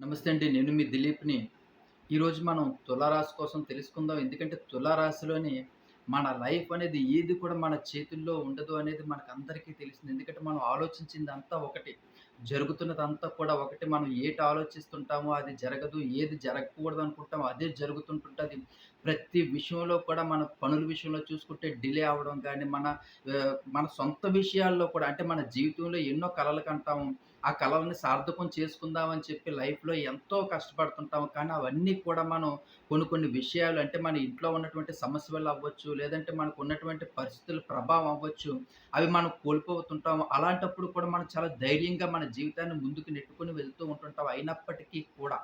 నమస్తే అండి నేను మీ దిలీప్ని. ఈరోజు మనం తులారాశి కోసం తెలుసుకుందాం. ఎందుకంటే తులారాశిలోని మన లైఫ్ అనేది ఏది కూడా మన చేతుల్లో ఉండదు అనేది మనకు అందరికీ తెలిసింది. ఎందుకంటే మనం ఆలోచించింది అంతా ఒకటి జరుగుతున్నదంతా కూడా ఒకటి. మనం ఏటి ఆలోచిస్తుంటామో అది జరగదు ఏది జరగకూడదు అనుకుంటామో అదే జరుగుతుంటుంటుంది. ప్రతి విషయంలో కూడా మన పనుల విషయంలో చూసుకుంటే డిలే అవ్వడం కానీ మన మన సొంత విషయాల్లో కూడా అంటే మన జీవితంలో ఎన్నో కలలు కంటాము. ఆ కలల్ని సార్థకం చేసుకుందామని చెప్పి లైఫ్‌లో ఎంతో కష్టపడుతుంటాము. కానీ అవన్నీ కూడా మనం కొన్ని కొన్ని విషయాలు అంటే మన ఇంట్లో ఉన్నటువంటి సమస్య వల్ల అవ్వచ్చు, లేదంటే మనకు ఉన్నటువంటి పరిస్థితుల ప్రభావం అవ్వచ్చు. అవి మనం కోల్పోతుంటాము. అలాంటప్పుడు కూడా మనం చాలా ధైర్యంగా మన జీవితాన్ని ముందుకు నెట్టుకొని వెళ్తూ ఉంటుంటాం. అయినప్పటికీ కూడా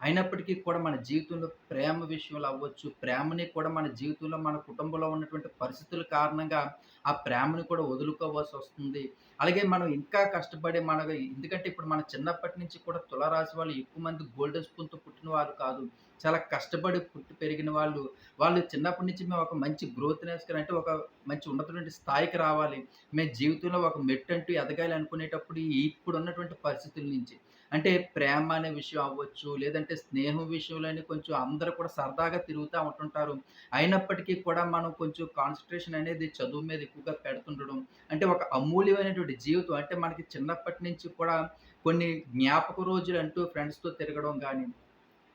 అయినప్పటికీ కూడా మన జీవితంలో ప్రేమ విషయంలో అవ్వచ్చు, ప్రేమని కూడా మన జీవితంలో మన కుటుంబంలో ఉన్నటువంటి పరిస్థితుల కారణంగా ఆ ప్రేమని కూడా వదులుకోవాల్సి వస్తుంది అలాగే మనం ఇంకా కష్టపడే మన ఎందుకంటే ఇప్పుడు మన చిన్నప్పటి నుంచి కూడా తులరాశి వాళ్ళు ఎక్కువ మంది గోల్డెన్ స్పూన్‌తో పుట్టిన వారు కాదు. చాలా కష్టపడి పుట్టి పెరిగిన వాళ్ళు. వాళ్ళు చిన్నప్పటి నుంచి మేము ఒక మంచి గ్రోత్ నేర్చుకుని అంటే ఒక మంచి ఉన్నతమైన స్థాయికి రావాలి. మేము జీవితంలో ఒక మెట్టంటూ ఎదగాలి అనుకునేటప్పుడు ఇప్పుడున్నటువంటి పరిస్థితుల నుంచి అంటే ప్రేమ అనే విషయం అవ్వచ్చు, లేదంటే స్నేహం విషయంలోని కొంచెం అందరూ కూడా సరదాగా తిరుగుతూ ఉంటుంటారు. అయినప్పటికీ కూడా మనం కొంచెం కాన్సంట్రేషన్ అనేది చదువు మీద ఎక్కువగా పెడుతుండడం. అంటే ఒక అమూల్యమైనటువంటి జీవితం అంటే మనకి చిన్నప్పటి నుంచి కూడా కొన్ని జ్ఞాపక రోజులు అంటూ ఫ్రెండ్స్‌తో తిరగడం కానీ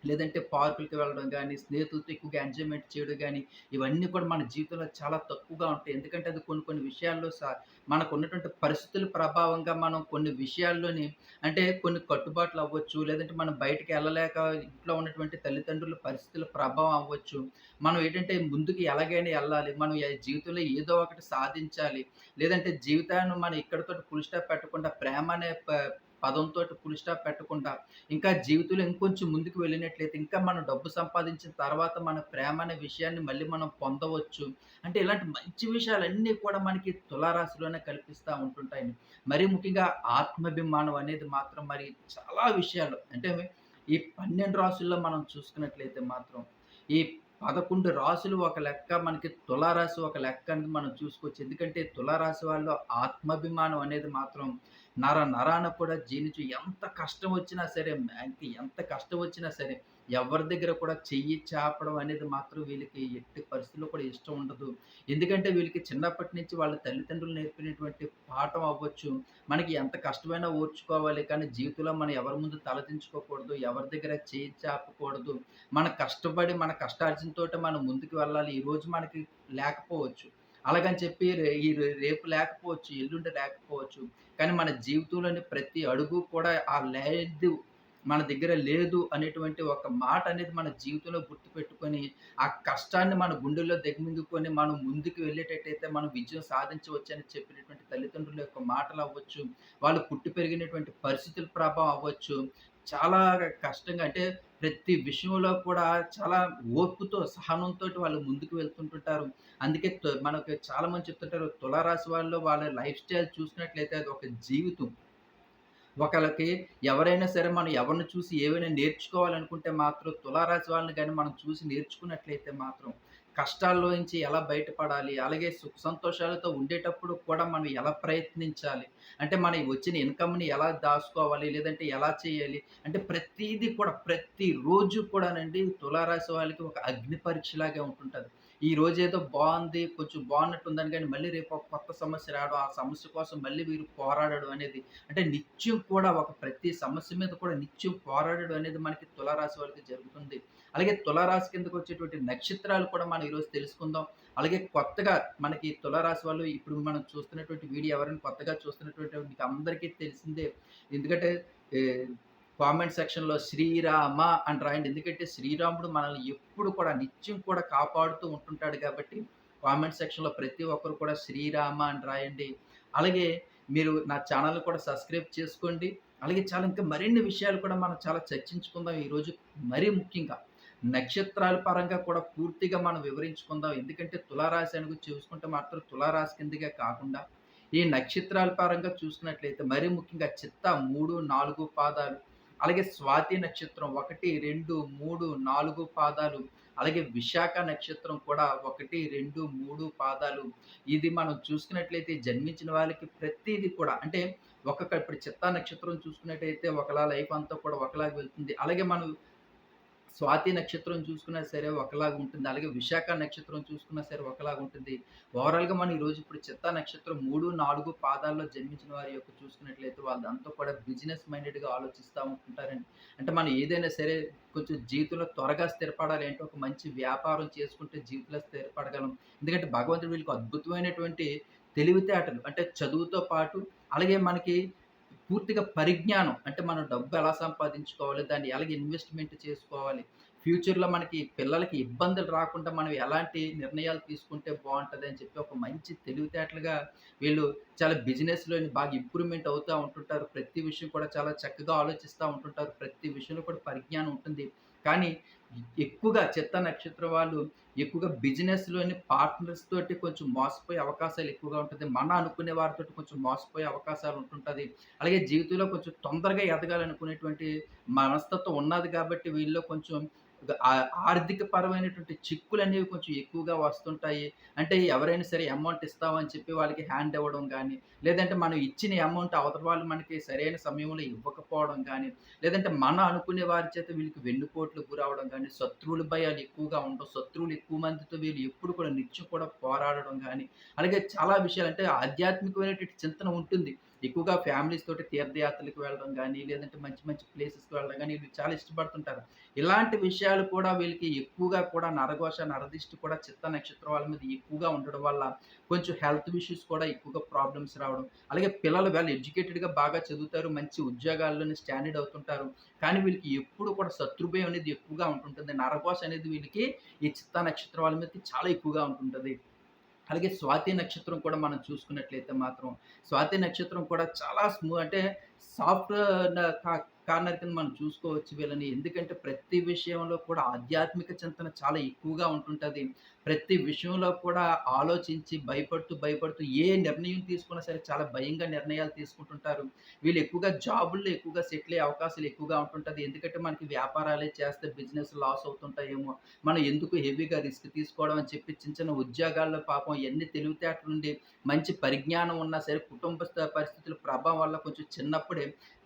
లేదంటే పార్కులకి వెళ్ళడం కానీ స్నేహితులతో ఎక్కువగా ఎంజాయ్‌మెంట్ చేయడం కానీ ఇవన్నీ కూడా మన జీవితంలో చాలా తక్కువగా ఉంటాయి. ఎందుకంటే అది కొన్ని కొన్ని విషయాల్లో స మనకున్నటువంటి పరిస్థితుల ప్రభావంగా మనం కొన్ని విషయాల్లోని అంటే కొన్ని కట్టుబాట్లు అవ్వచ్చు, లేదంటే మనం బయటికి వెళ్ళలేక ఇంట్లో ఉన్నటువంటి తల్లిదండ్రుల పరిస్థితుల ప్రభావం అవ్వచ్చు. మనం ఏంటంటే ముందుకు ఎలాగైనా వెళ్ళాలి మనం జీవితంలో ఏదో ఒకటి సాధించాలి. లేదంటే జీవితాన్ని మనం ఇక్కడతో ఫుల్ స్టాప్ పెట్టకుండా ప్రేమ అనే పదంతో పదంతోటి ఫుల్ స్టాప్ పెట్టకుండా ఇంకా జీవితంలో ఇంకొంచెం ముందుకు వెళ్ళినట్లయితే ఇంకా మనం డబ్బు సంపాదించిన తర్వాత మన ప్రేమ అనే విషయాన్ని మళ్ళీ మనం పొందవచ్చు. అంటే ఇలాంటి మంచి విషయాలన్నీ కూడా మనకి తులారాశిలోనే కల్పిస్తూ ఉంటుంటాయి మరీ ముఖ్యంగా ఆత్మాభిమానం అనేది మాత్రం మరి చాలా విషయాలు అంటే ఈ 12 రాసుల్లో మనం చూసుకున్నట్లయితే మాత్రం ఈ 11 రాసులు ఒక లెక్క, మనకి తులారాశి ఒక లెక్క అనేది మనం చూసుకోవచ్చు. ఎందుకంటే తులారాశి వాళ్ళు ఆత్మాభిమానం అనేది మాత్రం నర నరాన కూడా జీర్ణించి ఎంత కష్టం వచ్చినా సరే, ఇంక ఎంత కష్టం వచ్చినా సరే, ఎవరి దగ్గర కూడా చెయ్యి చాపడం అనేది మాత్రం వీళ్ళకి ఎట్టి పరిస్థితుల్లో కూడా ఇష్టం ఉండదు. ఎందుకంటే వీళ్ళకి చిన్నప్పటి నుంచి వాళ్ళ తల్లిదండ్రులు నేర్పినటువంటి పాఠం అవ్వచ్చు. మనకి ఎంత కష్టమైనా ఓర్చుకోవాలి. కానీ జీవితంలో మనం ఎవరి ముందు తలదించుకోకూడదు. ఎవరి దగ్గర చేయి చాపకూడదు. మన కష్టపడి మన కష్టార్జితంతోటే మనం ముందుకు వెళ్ళాలి. ఈరోజు మనకి లేకపోవచ్చు. అలాగని చెప్పి ఈ రేపు లేకపోవచ్చు, ఎల్లుండి లేకపోవచ్చు. కానీ మన జీవితంలోని ప్రతి అడుగు కూడా ఆ లేదు మన దగ్గర లేదు అనేటువంటి ఒక మాట అనేది మన జీవితంలో గుర్తుపెట్టుకొని, ఆ కష్టాన్ని మన గుండెల్లో దిగమింగుకొని మనం ముందుకు వెళ్ళేటట్టయితే మనం విజయం సాధించవచ్చు అని చెప్పినటువంటి తల్లిదండ్రుల యొక్క మాటలు అవ్వచ్చు వాళ్ళు పుట్టి పెరిగినటువంటి పరిస్థితుల ప్రభావం అవ్వచ్చు. చాలా కష్టంగా అంటే ప్రతి విషయంలో కూడా చాలా ఓర్పుతో, సహనంతో వాళ్ళు ముందుకు వెళ్తుంటుంటారు. అందుకే తు మనకు చాలామంది చెప్తుంటారు తులారాశి వాళ్ళు వాళ్ళ లైఫ్ స్టైల్ చూసినట్లయితే అది ఒక జీవితం. ఒకళ్ళకి ఎవరైనా సరే మనం ఎవరిని చూసి ఏవైనా నేర్చుకోవాలనుకుంటే మాత్రం తులారాశి వాళ్ళని కానీ మనం చూసి నేర్చుకున్నట్లయితే మాత్రం కష్టాల్లో నుంచి ఎలా బయటపడాలి, అలాగే సుఖ సంతోషాలతో ఉండేటప్పుడు కూడా మనం ఎలా ప్రయత్నించాలి, అంటే మన వచ్చిన ఇన్‌కమ్‌ని ఎలా దాచుకోవాలి లేదంటే ఎలా చేయాలి, అంటే ప్రతీది కూడా ప్రతిరోజు కూడానండి తులారాశి వాళ్ళకి ఒక అగ్ని పరీక్షలాగే ఉంటుంటుంది. ఈ రోజు ఏదో బాగుంది కొంచెం బాగున్నట్టు ఉందని కానీ మళ్ళీ రేపు ఒక కొత్త సమస్య రావడం, ఆ సమస్య కోసం మళ్ళీ వీరు పోరాడడం అనేది అంటే నిత్యం కూడా ఒక ప్రతి సమస్య మీద కూడా నిత్యం పోరాడడం అనేది మనకి తులారాశి వాళ్ళకి జరుగుతుంది. అలాగే తులారాశి కిందకొచ్చేటువంటి నక్షత్రాలు కూడా మనం ఈరోజు తెలుసుకుందాం. అలాగే కొత్తగా మనకి తులారాశి వాళ్ళు ఇప్పుడు మనం చూస్తున్నటువంటి వీడియో ఎవరైనా కొత్తగా చూస్తున్నటువంటి మీకు అందరికీ తెలిసిందే. ఎందుకంటే కామెంట్ సెక్షన్‌లో శ్రీరామ అని రాయండి. ఎందుకంటే శ్రీరాముడు మనల్ని ఎప్పుడు కూడా నిత్యం కూడా కాపాడుతూ ఉంటుంటాడు కాబట్టి కామెంట్ సెక్షన్‌లో ప్రతి ఒక్కరు కూడా శ్రీరామ అని రాయండి. అలాగే మీరు నా ఛానల్ కూడా సబ్స్క్రైబ్ చేసుకోండి. అలాగే చాలా ఇంకా మరిన్ని విషయాలు కూడా మనం చాలా చర్చించుకుందాం ఈరోజు. మరీ ముఖ్యంగా నక్షత్రాల పరంగా కూడా పూర్తిగా మనం వివరించుకుందాం. ఎందుకంటే తులారాశి అని చూసుకుంటే మాత్రం తులారాశి కిందగా కాకుండా ఈ నక్షత్రాల పరంగా చూసుకున్నట్లయితే మరీ ముఖ్యంగా చిత్త మూడు నాలుగు పాదాలు, అలాగే స్వాతి నక్షత్రం 1, 2, 3, 4 పాదాలు, అలాగే విశాఖ నక్షత్రం కూడా 1, 2, 3 పాదాలు. ఇది మనం చూసుకున్నట్లయితే జన్మించిన వాళ్ళకి ప్రతిదీ కూడా అంటే ఒక్కొక్క ఇప్పుడు చిత్తా నక్షత్రం చూసుకున్నట్టయితే ఒకలా లైఫ్ అంతా కూడా ఒకలాగా వెళ్తుంది. అలాగే మనం స్వాతి నక్షత్రం చూసుకున్నా సరే ఒకలాగా ఉంటుంది. అలాగే విశాఖ నక్షత్రం చూసుకున్నా సరే ఒకలాగా ఉంటుంది. ఓవరాల్‌గా మనం ఈరోజు ఇప్పుడు చిత్తా నక్షత్రం 3, 4 పాదాల్లో జన్మించిన వారి యొక్క చూసుకున్నట్లయితే వాళ్ళంతా కూడా బిజినెస్ మైండెడ్‌గా ఆలోచిస్తూ ఉంటుంటారండి. అంటే మనం ఏదైనా సరే కొంచెం జీవితంలో త్వరగా స్థిరపడాలి అంటే ఒక మంచి వ్యాపారం చేసుకుంటే జీవితంలో స్థిరపడగలం. ఎందుకంటే భగవంతుడు వీళ్ళకి అద్భుతమైనటువంటి తెలివితేటలు అంటే చదువుతో పాటు అలాగే మనకి పూర్తిగా పరిజ్ఞానం అంటే మనం డబ్బు ఎలా సంపాదించుకోవాలి, దాన్ని ఎలాగ ఇన్వెస్ట్‌మెంట్ చేసుకోవాలి, ఫ్యూచర్‌లో మనకి పిల్లలకి ఇబ్బందులు రాకుండా మనం ఎలాంటి నిర్ణయాలు తీసుకుంటే బావుంటదని చెప్పి ఒక మంచి తెలివితేటలుగా వీళ్ళు చాలా బిజినెస్లో బాగా ఇంప్రూవ్‌మెంట్ అవుతూ ఉంటుంటారు. ప్రతి విషయం కూడా చాలా చక్కగా ఆలోచిస్తూ ఉంటుంటారు. ప్రతి విషయంలో కూడా పరిజ్ఞానం ఉంటుంది. కానీ ఎక్కువగా చిత్త నక్షత్రం వాళ్ళు ఎక్కువగా బిజినెస్‌లోని పార్ట్నర్స్ తోటి కొంచెం మోసపోయే అవకాశాలు ఎక్కువగా ఉంటుంది. మన అనుకునే వారితో కొంచెం మోసపోయే అవకాశాలు ఉంటుంటుంది. అలాగే జీవితంలో కొంచెం తొందరగా ఎదగాలనుకునేటువంటి మనస్తత్వం ఉన్నది కాబట్టి వీళ్ళలో కొంచెం ఆర్థిక పరమైనటువంటి చిక్కులనేవి కొంచెం ఎక్కువగా వస్తుంటాయి. అంటే ఎవరైనా సరే అమౌంట్ ఇస్తామని చెప్పి వాళ్ళకి హ్యాండ్ ఇవ్వడం కానీ లేదంటే మనం ఇచ్చిన అమౌంట్ అవతల వాళ్ళు మనకి సరైన సమయంలో ఇవ్వకపోవడం కానీ లేదంటే మనం అనుకునే వారి చేత వీళ్ళకి వెన్నుపోట్లు గురవడం కానీ శత్రువుల భయాలు ఎక్కువగా ఉండడం శత్రువులు ఎక్కువ మందితో వీళ్ళు ఎప్పుడు కూడా నిత్యం కూడా పోరాడడం కానీ అలాగే చాలా విషయాలు అంటే ఆధ్యాత్మికమైనటువంటి చింతన ఉంటుంది. ఎక్కువగా ఫ్యామిలీస్ తోటి తీర్థయాత్రలకు వెళ్ళడం కానీ లేదంటే మంచి మంచి ప్లేసెస్‌కి వెళ్ళడం కానీ వీళ్ళు చాలా ఇష్టపడుతుంటారు. ఇలాంటి విషయాలు కూడా వీళ్ళకి ఎక్కువగా కూడా నరఘోష, నరదిష్టి కూడా చిత్త నక్షత్రం వాళ్ళ మీద ఎక్కువగా ఉండడం వల్ల కొంచెం హెల్త్ ఇష్యూస్ కూడా ఎక్కువగా ప్రాబ్లమ్స్ రావడం. అలాగే పిల్లలు వాళ్ళు ఎడ్యుకేటెడ్‌గా బాగా చదువుతారు. మంచి ఉద్యోగాల్లోనే స్టాండర్డ్ అవుతుంటారు. కానీ వీళ్ళకి ఎప్పుడు కూడా శత్రుభయం అనేది ఎక్కువగా ఉంటుంటుంది. నరఘోష అనేది వీళ్ళకి ఈ చిత్తా నక్షత్రం వాళ్ళ మీద చాలా ఎక్కువగా ఉంటుంటుంది అలాగే స్వాతి నక్షత్రం కూడా మనం చూసుకున్నట్లయితే మాత్రం, స్వాతి నక్షత్రం కూడా చాలా స్మూ అంటే సాఫ్ట్ కార్నర్ కింద మనం చూసుకోవచ్చు వీళ్ళని. ఎందుకంటే ప్రతి విషయంలో కూడా ఆధ్యాత్మిక చింతన చాలా ఎక్కువగా ఉంటుంటది. ప్రతి విషయంలో కూడా ఆలోచించి భయపడుతూ, భయపడుతూ ఏ నిర్ణయం తీసుకున్నా సరే చాలా భయంగా నిర్ణయాలు తీసుకుంటుంటారు. వీళ్ళు ఎక్కువగా జాబుల్లో ఎక్కువగా సెటిల్ అయ్యే అవకాశాలు ఎక్కువగా ఉంటుంటది. ఎందుకంటే మనకి వ్యాపారాలే చేస్తే బిజినెస్ లాస్ అవుతుంటాయేమో! మనం ఎందుకు హెవీగా రిస్క్ తీసుకోవడం అని చెప్పి చిన్న చిన్న ఉద్యోగాల్లో పాపం ఎన్ని తెలివితేటలుండి మంచి పరిజ్ఞానం ఉన్నా సరే కుటుంబ పరిస్థితుల ప్రభావం వల్ల కొంచెం చిన్నప్పుడే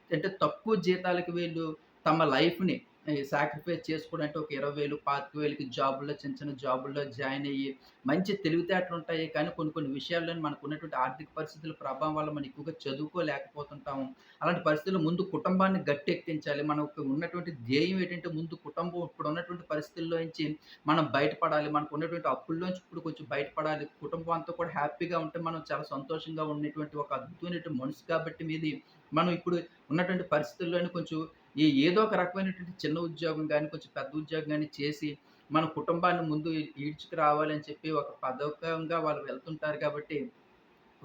అంటే తక్కువ జీతాలకి వీళ్ళు తమ లైఫ్‌ని ఈ సాక్రిఫైస్ చేసుకోవడం అంటే ఒక 20,000, 25,000కి జాబుల్లో చిన్న చిన్న జాబుల్లో జాయిన్ అయ్యి మంచి తెలివితేటలుంటాయి. కానీ కొన్ని కొన్ని విషయాల్లోని మనకున్నటువంటి ఆర్థిక పరిస్థితుల ప్రభావం వల్ల మనం ఎక్కువగా చదువుకోలేకపోతుంటాము. అలాంటి పరిస్థితుల్లో ముందు కుటుంబాన్ని గట్టెక్కించాలి. మనకు ఉన్నటువంటి ధ్యేయం ఏంటంటే ముందు కుటుంబం ఇప్పుడున్నటువంటి పరిస్థితుల్లో నుంచి మనం బయటపడాలి. మనకు ఉన్నటువంటి అప్పుల్లోంచి ఇప్పుడు కొంచెం బయటపడాలి. కుటుంబం అంతా కూడా హ్యాపీగా ఉంటే మనం చాలా సంతోషంగా ఉండేటువంటి ఒక అద్భుతమైన మనిషి కాబట్టి మీది మనం ఇప్పుడు ఉన్నటువంటి పరిస్థితుల్లోనే కొంచెం ఈ ఏదో ఒక రకమైనటువంటి చిన్న ఉద్యోగం కానీ కొంచెం పెద్ద ఉద్యోగం కానీ చేసి మన కుటుంబాన్ని ముందు ఈడ్చుకు రావాలని చెప్పి ఒక పథకంగా వాళ్ళు వెళ్తుంటారు కాబట్టి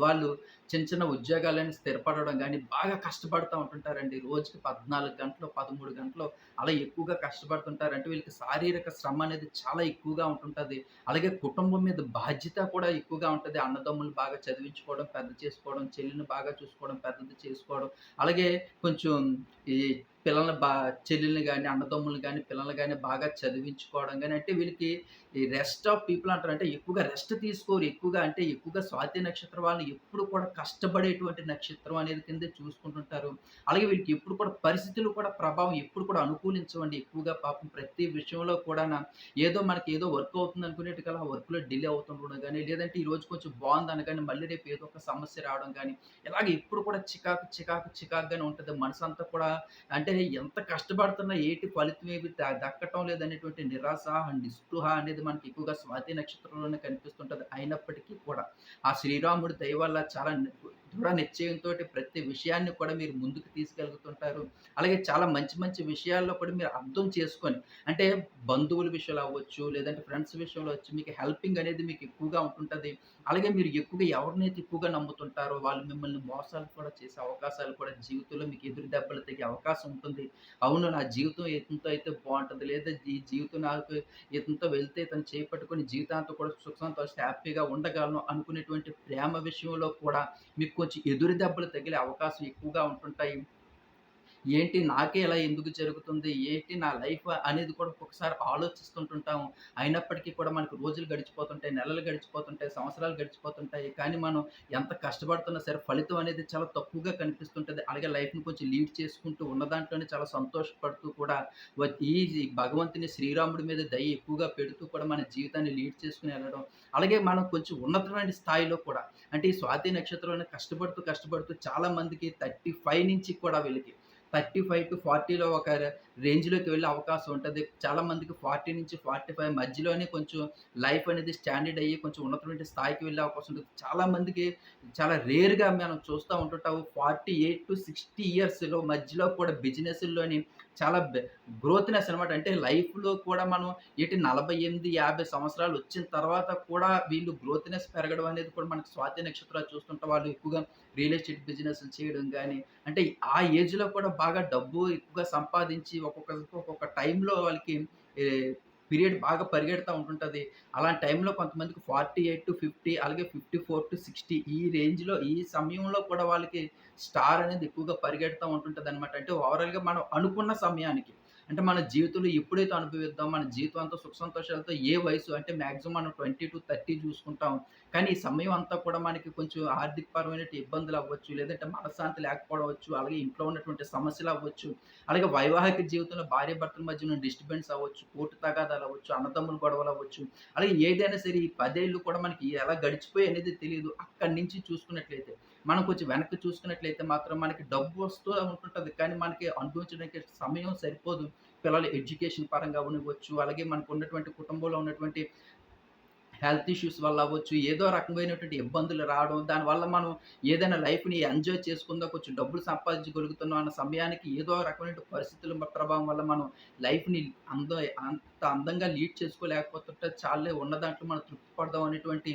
వాళ్ళు చిన్న చిన్న ఉద్యోగాలని స్థిరపడడం కానీ బాగా కష్టపడుతూ ఉంటుంటారండి. రోజుకి 14 గంటలు, 13 గంటలు అలా ఎక్కువగా కష్టపడుతుంటారంటే వీళ్ళకి శారీరక శ్రమ అనేది చాలా ఎక్కువగా ఉంటుంటుంది అలాగే కుటుంబం మీద బాధ్యత కూడా ఎక్కువగా ఉంటుంది అన్నదమ్ములు బాగా చదివించుకోవడం, పెద్ద చేసుకోవడం, చెల్లిని బాగా చూసుకోవడం, పెద్దది చేసుకోవడం. అలాగే కొంచెం ఈ పిల్లల్ని బా చెల్లెల్ని కానీ అన్నదమ్ముల్ని కానీ పిల్లల్ని కానీ బాగా చదివించుకోవడం కానీ అంటే వీళ్ళకి ఈ రెస్ట్ ఆఫ్ పీపుల్ అంటారు. అంటే ఎక్కువగా రెస్ట్ తీసుకోరు. ఎక్కువగా అంటే ఎక్కువగా స్వాతి నక్షత్రం వాళ్ళని ఎప్పుడు కూడా కష్టపడేటువంటి నక్షత్రం అనేది కింద చూసుకుంటుంటారు. అలాగే వీళ్ళకి ఎప్పుడు కూడా పరిస్థితులు కూడా ప్రభావం ఎప్పుడు కూడా అనుకూలించవండి. ఎక్కువగా పాపం ప్రతి విషయంలో కూడా ఏదో మనకి ఏదో వర్క్ అవుతుంది అనుకునేటికల్లా ఆ వర్క్‌లో డిలే అవుతుండడం కానీ లేదంటే ఈరోజు కొంచెం బాగుంది అనగానే మళ్ళీ రేపు ఏదో ఒక సమస్య రావడం కానీ ఇలాగ ఎప్పుడు కూడా చికాకు, చికాకు, చికాకుగానే మనసు మనసంతా కూడా అంటే ఎంత కష్టపడుతున్నా ఏటి ఫలితం ఏమి దక్కటం లేదనేటువంటి నిరాశ, నిస్పృహ అనేది మనకి ఎక్కువగా స్వాతి నక్షత్రంలోనే కనిపిస్తుంటది. అయినప్పటికీ కూడా ఆ శ్రీరాముడి దయ వల్ల చాలా దృఢ నిశ్చయంతో ప్రతి విషయాన్ని కూడా మీరు ముందుకు తీసుకెళ్తుంటారు. అలాగే చాలా మంచి మంచి విషయాల్లో కూడా మీరు అర్థం చేసుకొని అంటే బంధువుల విషయంలో అవ్వచ్చు, లేదంటే ఫ్రెండ్స్ విషయంలో వచ్చి మీకు హెల్పింగ్ అనేది మీకు ఎక్కువగా ఉంటుంటుంది అలాగే మీరు ఎక్కువగా ఎవరినైతే ఎక్కువగా నమ్ముతుంటారో వాళ్ళు మిమ్మల్ని మోసాలు కూడా చేసే అవకాశాలు కూడా జీవితంలో మీకు ఎదురు దెబ్బలు తగ్గే అవకాశం ఉంటుంది. అవును నా జీవితం ఇతనితో అయితే బాగుంటుంది లేదా ఈ జీవితం నాకు ఇతంతో వెళ్తే తను చేపట్టుకొని పట్టుకొని జీవితాంతం కూడా సుఖంతో హ్యాపీగా ఉండగలను అనుకునేటువంటి ప్రేమ విషయంలో కూడా మీకు కొంచెం ఎదురు దెబ్బలు తగిలే అవకాశం ఎక్కువగా ఉంటుంటాయి. ఏంటి నాకే ఇలా ఎందుకు జరుగుతుంది? ఏంటి నా లైఫ్ అనేది కూడా ఒకసారి ఆలోచిస్తుంటుంటాము. అయినప్పటికీ కూడా మనకు రోజులు గడిచిపోతుంటాయి, నెలలు గడిచిపోతుంటాయి, సంవత్సరాలు గడిచిపోతుంటాయి. కానీ మనం ఎంత కష్టపడుతున్నా సరే ఫలితం అనేది చాలా తక్కువగా కనిపిస్తుంటుంది అలాగే లైఫ్‌ని కొంచెం లీడ్ చేసుకుంటూ ఉన్న దాంట్లోనే చాలా సంతోషపడుతూ కూడా ఈ భగవంతుని శ్రీరాముడి మీద దయ ఎక్కువగా పెడుతూ కూడా మన జీవితాన్ని లీడ్ చేసుకుని వెళ్ళడం. అలాగే మనం కొంచెం ఉన్నతమైన స్థాయిలో కూడా అంటే ఈ స్వాతి నక్షత్రంలో కష్టపడుతూ, కష్టపడుతూ చాలా మందికి 35 నుంచి కూడా వీళ్ళకి 35-40లో ఒక రేంజ్‌లోకి వెళ్ళే అవకాశం ఉంటది. చాలా మందికి 40-45 మధ్యలోనే కొంచెం లైఫ్ అనేది స్టాండర్డ్ అయ్యి కొంచెం ఉన్నతమైన స్థాయికి వెళ్ళే అవకాశం ఉంటుంది చాలామందికి చాలా రేర్‌గా మనం చూస్తూ ఉంటుంటాము. 48-60 ఇయర్స్‌లో మధ్యలో కూడా బిజినెస్‌ల్లోని చాలా గ్రోత్‌నెస్ అనమాట. అంటే లైఫ్‌లో కూడా మనం ఏటి 48, 50 సంవత్సరాలు వచ్చిన తర్వాత కూడా వీళ్ళు గ్రోత్‌నెస్ పెరగడం అనేది కూడా మనకి స్వాతి నక్షత్రాలు చూస్తుంటే వాళ్ళు ఎక్కువగా రియల్ ఎస్టేట్ బిజినెస్‌లు చేయడం కానీ అంటే ఆ ఏజ్‌లో కూడా బాగా డబ్బు ఎక్కువగా సంపాదించి ఒక్కొక్క ఒక్కొక్క టైంలో వాళ్ళకి పీరియడ్ బాగా పరిగెడతా ఉంటుంటుంది. అలాంటి టైంలో కొంతమందికి 48-50 అలాగే 54-60 ఈ రేంజ్‌లో ఈ సమయంలో కూడా వాళ్ళకి స్టార్ అనేది ఎక్కువగా పరిగెడతా అనమాట అంటే ఓవరాల్‌గా మనం అనుకున్న సమయానికి. అంటే మన జీవితంలో ఎప్పుడైతే అనుభవిద్దాం, మన జీవితం అంతా సుఖ సంతోషాలతో ఏ వయసు అంటే మ్యాక్సిమం మనం 20-30 చూసుకుంటాం. కానీ ఈ సమయం అంతా కూడా మనకి కొంచెం ఆర్థికపరమైన ఇబ్బందులు అవ్వచ్చు, లేదంటే మనశ్శాంతి లేకపోవడం అలాగే ఇంట్లో ఉన్నటువంటి సమస్యలు అవ్వచ్చు, అలాగే వైవాహిక జీవితంలో భార్యాభర్తల మధ్య ఉన్న డిస్టర్బెన్స్ అవ్వచ్చు, కోర్టు తగాదాలు అవ్వచ్చు, అన్నదమ్ముల గొడవలు అవ్వచ్చు, అలాగే ఏదైనా సరే ఈ పదేళ్ళు కూడా మనకి ఎలా గడిచిపోయి అనేది తెలియదు అక్కడి నుంచి చూసుకున్నట్లయితే మనం కొంచెం వెనక్కి చూసుకున్నట్లయితే మాత్రం మనకి డబ్బు వస్తూ ఉంటుంటుంది. కానీ మనకి అనుభవించడానికి సమయం సరిపోదు. పిల్లల ఎడ్యుకేషన్ పరంగా ఉండవచ్చు. అలాగే మనకు ఉన్నటువంటి కుటుంబంలో ఉన్నటువంటి హెల్త్ ఇష్యూస్ వల్ల అవ్వచ్చు, ఏదో రకమైనటువంటి ఇబ్బందులు రావడం, దానివల్ల మనం ఏదైనా లైఫ్‌ని ఎంజాయ్ చేసుకుందా కొంచెం డబ్బులు సంపాదించగలుగుతున్నాం అన్న సమయానికి ఏదో రకమైన పరిస్థితుల ప్రభావం వల్ల మనం లైఫ్‌ని అంద అంత అందంగా లీడ్ చేసుకోలేకపోతుంటే చాలా ఉన్న దాంట్లో మనం తృప్తి పడదాం అనేటువంటి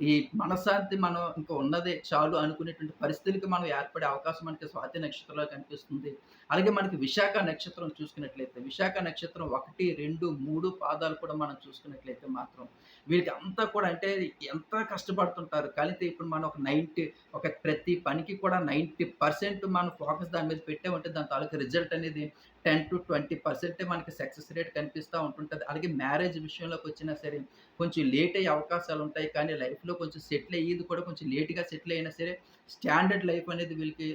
ఈ మనశ్శాంతి మనం ఇంకా ఉన్నదే చాలు అనుకునేటువంటి పరిస్థితులకి మనం ఏర్పడే అవకాశం మనకి స్వాతి నక్షత్రంలో కనిపిస్తుంది. అలాగే మనకి విశాఖ నక్షత్రం చూసుకున్నట్లయితే, విశాఖ నక్షత్రం 1, 2, 3 పాదాలు కూడా మనం చూసుకున్నట్లయితే మాత్రం వీళ్ళకి అంతా కూడా అంటే ఎంత కష్టపడుతుంటారు. కలితే ఇప్పుడు మనం ఒక 90 ఒక ప్రతి పనికి కూడా 90% మనం ఫోకస్ దాని మీద పెట్టామంటే దాని తాలూకా రిజల్ట్ అనేది 10-20% మనకి సక్సెస్ రేట్ కనిపిస్తూ ఉంటుంటుంది అలాగే మ్యారేజ్ విషయంలోకి వచ్చినా సరే కొంచెం లేట్ అయ్యే అవకాశాలు ఉంటాయి కానీ లైఫ్‌లో కొంచెం సెటిల్ అయ్యేది కూడా కొంచెం లేట్‌గా సెటిల్ అయినా సరే స్టాండర్డ్ లైఫ్ అనేది వీళ్ళకి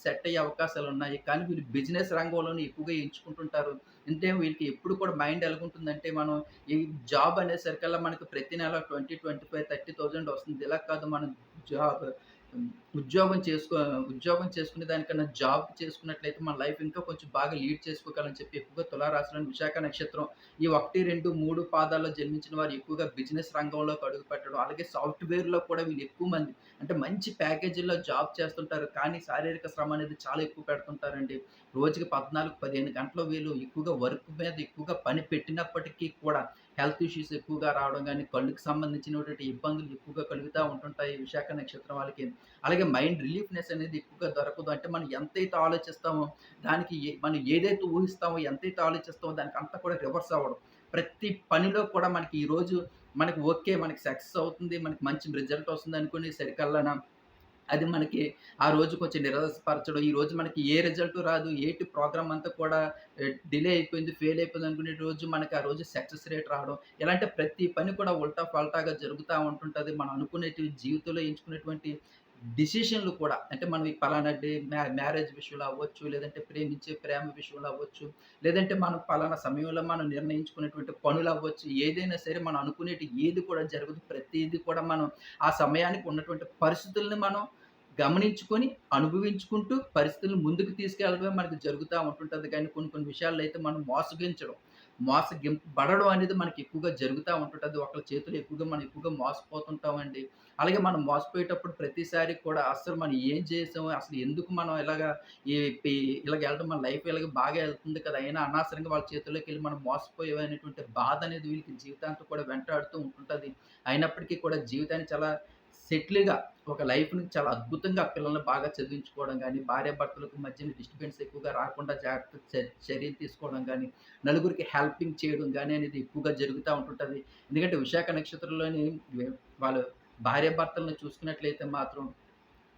సెట్ అయ్యే అవకాశాలు ఉన్నాయి కానీ వీళ్ళు బిజినెస్ రంగంలోనే ఎక్కువగా ఎంచుకుంటుంటారు. అంటే వీళ్ళకి ఎప్పుడు కూడా మైండ్ ఎలాగుంటుందంటే మనం ఈ జాబ్ అనేసరికల్లా మనకు ప్రతి నెల 20, 25, 30,000 వస్తుంది. ఇలా కాదు మనం జాబ్ ఉద్యోగం చేసుకో ఉద్యోగం చేసుకునే దానికన్నా జాబ్ చేసుకున్నట్లయితే మన లైఫ్ ఇంకా కొంచెం బాగా లీడ్ చేసుకోగలని చెప్పి ఎక్కువగా తులారాశిలోని విశాఖ నక్షత్రం ఈ 1, 2, 3 పాదాల్లో జన్మించిన వారు ఎక్కువగా బిజినెస్ రంగంలోకి అడుగుపెట్టడం, అలాగే సాఫ్ట్‌వేర్‌లో కూడా వీళ్ళు ఎక్కువ మంది అంటే మంచి ప్యాకేజీల్లో జాబ్ చేస్తుంటారు. కానీ శారీరక శ్రమ అనేది చాలా ఎక్కువ పెడుతుంటారండి. రోజుకి 14, 15 గంటలు వీళ్ళు ఎక్కువగా వర్క్ మీద ఎక్కువగా పని పెట్టినప్పటికీ కూడా హెల్త్ ఇష్యూస్ ఎక్కువగా రావడం కానీ కళ్ళుకి సంబంధించినటువంటి ఇబ్బందులు ఎక్కువగా కలుగుతూ ఉంటుంటాయి విశాఖ నక్షత్రం వాళ్ళకి. అలాగే మైండ్ రిలీఫ్‌నెస్ అనేది ఎక్కువగా దొరకదు. అంటే మనం ఎంతైతే ఆలోచిస్తామో దానికి మనం ఏదైతే ఊహిస్తామో, ఎంతైతే ఆలోచిస్తామో దానికంతా కూడా రివర్స్ అవ్వడం. ప్రతి పనిలో కూడా మనకి ఈరోజు మనకి ఓకే. మనకి సక్సెస్ అవుతుంది. మనకి మంచి రిజల్ట్ వస్తుంది అనుకునేసరికల్లాన అది మనకి ఆ రోజు కొంచెం నిరాశపరచడం. ఈ రోజు మనకి ఏ రిజల్ట్ రాదు. ఏటి ప్రోగ్రామ్ అంతా కూడా డిలే అయిపోయింది, ఫెయిల్ అయిపోయింది అనుకునే రోజు మనకి ఆ రోజు సక్సెస్ రేట్ రావడం. ఇలాంటి ప్రతి పని కూడా ఉల్టా పల్టాగా జరుగుతూ ఉంటుంటుంది మనం అనుకునేటి జీవితంలో ఎంచుకునేటువంటి డిసిషన్‌లు కూడా అంటే మనం ఈ పలానా డే మ్యారేజ్ విషయంలో అవ్వచ్చు, లేదంటే ప్రేమించే ప్రేమ విషయంలో అవ్వచ్చు, లేదంటే మనం పలానా సమయంలో మనం నిర్ణయించుకునేటువంటి పనులవ్వచ్చు. ఏదైనా సరే మనం అనుకునేటివి ఏది కూడా జరగదు. ప్రతిదీ కూడా మనం ఆ సమయానికి ఉన్నటువంటి పరిస్థితుల్ని మనం గమనించుకొని, అనుభవించుకుంటూ పరిస్థితులను ముందుకు తీసుకెళ్ళడమే మనకు జరుగుతూ ఉంటుంటుంది కానీ కొన్ని కొన్ని విషయాల్లో అయితే మనం మోసగించడం, మోసగింపబడడం అనేది మనకి ఎక్కువగా జరుగుతూ ఉంటుంటుంది ఒకళ్ళ చేతిలో ఎక్కువగా మనం ఎక్కువగా మోసపోతుంటామండి. అలాగే మనం మోసపోయేటప్పుడు ప్రతిసారి కూడా అస్సలు మనం ఏం చేసాము? అసలు ఎందుకు మనం ఇలాగా ఈ ఇలాగ వెళ్ళడం మన లైఫ్ ఇలాగ బాగా వెళ్తుంది కదా! అయినా అనవసరంగా వాళ్ళ చేతుల్లోకెళ్ళి మనం మోసపోయేవనేటువంటి బాధ అనేది వీళ్ళకి జీవితాంతం కూడా వెంటాడుతూ ఉంటుంటుంది అయినప్పటికీ కూడా జీవితాన్ని చాలా సెటిల్‌గా ఒక లైఫ్‌ని చాలా అద్భుతంగా పిల్లల్ని బాగా చదివించుకోవడం కానీ భార్యాభర్తలకు మధ్యన డిస్టర్బెన్స్ ఎక్కువగా రాకుండా జాగ్రత్త చ చర్యలు తీసుకోవడం కానీ నలుగురికి హెల్పింగ్ చేయడం కానీ అనేది ఎక్కువగా జరుగుతూ ఉంటుంటుంది ఎందుకంటే విశాఖ నక్షత్రంలోని వాళ్ళు భార్యాభర్తలను చూసుకున్నట్లయితే మాత్రం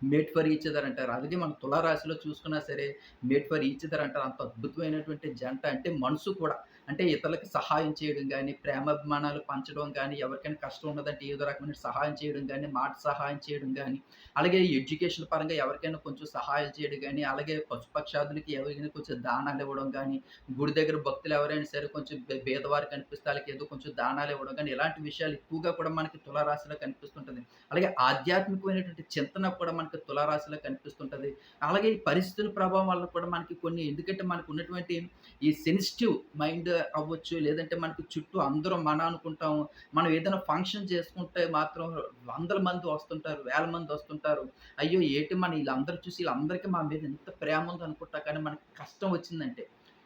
మేట్ ఫర్ ఈచ్ అదర్ అంటారు. అలాగే మన తులారాశిలో చూసుకున్నా సరే మేట్ ఫర్ ఈచ్ అదర్ అంటారు. అంత అద్భుతమైనటువంటి జంట అంటే మనసు కూడా అంటే ఇతరులకు సహాయం చేయడం కానీ ప్రేమాభిమానాలు పంచడం కానీ ఎవరికైనా కష్టం ఉన్నదంటే ఏదో రకమైన సహాయం చేయడం కానీ మాట సహాయం చేయడం కానీ అలాగే ఎడ్యుకేషన్ పరంగా ఎవరికైనా కొంచెం సహాయం చేయడం కానీ అలాగే పశుపక్షాదులకి ఎవరికైనా కొంచెం దానాలు ఇవ్వడం కానీ గుడి దగ్గర భక్తులు ఎవరైనా సరే కొంచెం భేదవారు కనిపిస్తే వాళ్ళకి ఏదో కొంచెం దానాలు ఇవ్వడం కానీ ఇలాంటి విషయాలు ఎక్కువగా కూడా మనకి తులారాశిలో కనిపిస్తుంటుంది. అలాగే ఆధ్యాత్మికమైనటువంటి చింతన కూడా మనకి తులారాశిలో కనిపిస్తుంటుంది. అలాగే ఈ పరిస్థితుల ప్రభావం వల్ల కూడా మనకి కొన్ని ఎందుకంటే మనకు ఉన్నటువంటి ఈ సెన్సిటివ్ మైండ్ అవ్వచ్చు, లేదంటే మనకి చుట్టూ అందరూ మన అనుకుంటాము. మనం ఏదైనా ఫంక్షన్ చేసుకుంటే మాత్రం వందల మంది వస్తుంటారు, వేల మంది వస్తుంటారు. అయ్యో! ఏటి మన వీళ్ళందరూ చూసి వీళ్ళందరికీ మన మీద ఎంత ప్రేమ ఉందనుకుంటా కానీ మనకి కష్టం వచ్చిందంటే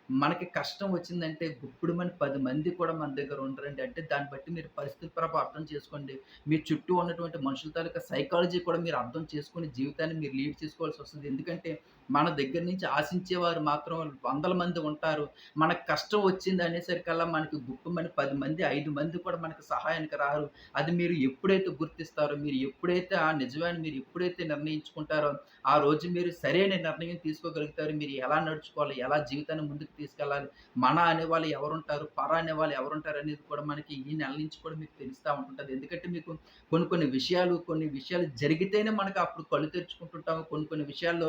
మనకి కష్టం వచ్చిందంటే గుప్పుడుమని 10 మంది కూడా మన దగ్గర ఉండరండి. అంటే దాన్ని బట్టి మీరు పరిస్థితి ప్రభావం అర్థం చేసుకోండి. మీ చుట్టూ ఉన్నటువంటి మనుషుల తాలూకా సైకాలజీ కూడా మీరు అర్థం చేసుకుని జీవితాన్ని మీరు లీడ్ చేసుకోవాల్సి వస్తుంది ఎందుకంటే మన దగ్గర నుంచి ఆశించేవారు మాత్రం వందల మంది ఉంటారు. మనకు కష్టం వచ్చింది అనేసరికల్లా మనకి గుప్పమని పది మంది, ఐదు మంది కూడా మనకు సహాయానికి రారు. అది మీరు ఎప్పుడైతే గుర్తిస్తారో, మీరు ఎప్పుడైతే ఆ నిజమని మీరు ఎప్పుడైతే నిర్ణయించుకుంటారో, ఆ రోజు మీరు సరైన నిర్ణయం తీసుకోగలుగుతారు. మీరు ఎలా నడుచుకోవాలి, ఎలా జీవితాన్ని ముందుకు తీసుకెళ్ళాలి, మన అనేవాళ్ళు ఎవరుంటారు, పర అనేవాళ్ళు ఎవరుంటారు అనేది కూడా మనకి ఈ నెల నుంచి కూడా మీకు తెలుస్తూ ఉంటుంటది. ఎందుకంటే మీకు కొన్ని కొన్ని విషయాలు, కొన్ని విషయాలు జరిగితేనే మనకు అప్పుడు కళ్ళు తెరుచుకుంటుంటాము. కొన్ని కొన్ని విషయాల్లో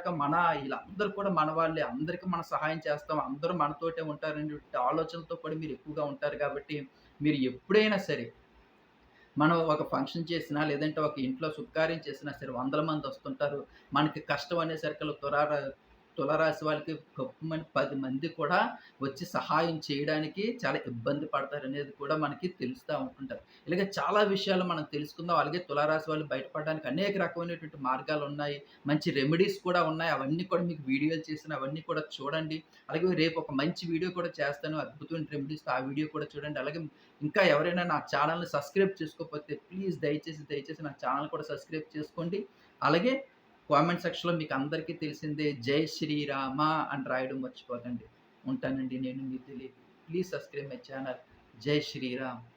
అప్పటిదాకా మన వీళ్ళందరూ కూడా మన వాళ్ళే, అందరికి మనం సహాయం చేస్తాం, అందరూ మనతోటే ఉంటారని ఆలోచనలతో కూడా మీరు ఎక్కువగా ఉంటారు కాబట్టి, మీరు ఎప్పుడైనా సరే మనం ఒక ఫంక్షన్ చేసినా, లేదంటే ఒక ఇంట్లో శుభకార్యం చేసినా సరే వందల మంది వస్తుంటారు. మనకి కష్టం అనేసరికల్లా త్వర తులారాశి వాళ్ళకి గొప్ప మంది పది మంది కూడా వచ్చి సహాయం చేయడానికి చాలా ఇబ్బంది పడతారనేది కూడా మనకి తెలుస్తూ ఉంటుంటారు ఇలాగే చాలా విషయాలు మనం తెలుసుకుందాం. అలాగే తులారాశి వాళ్ళు బయటపడడానికి అనేక రకమైనటువంటి మార్గాలు ఉన్నాయి మంచి రెమెడీస్ కూడా ఉన్నాయి. అవన్నీ కూడా మీకు వీడియోలు చేసిన అవన్నీ కూడా చూడండి. అలాగే రేపు ఒక మంచి వీడియో కూడా చేస్తాను. అద్భుతమైన రెమెడీస్ ఆ వీడియో కూడా చూడండి. అలాగే ఇంకా ఎవరైనా నా ఛానల్ని సబ్స్క్రైబ్ చేసుకోకపోతే ప్లీజ్ దయచేసి, దయచేసి నా ఛానల్ కూడా సబ్స్క్రైబ్ చేసుకోండి. అలాగే కామెంట్ సెక్షన్‌లో మీకు అందరికీ తెలిసిందే జై శ్రీరామ అని రాయడం మర్చిపోకండి. ఉంటానండి నేను మీ తెలియదు ప్లీజ్ సబ్స్క్రైబ్ మై ఛానల్. జై శ్రీరామ్.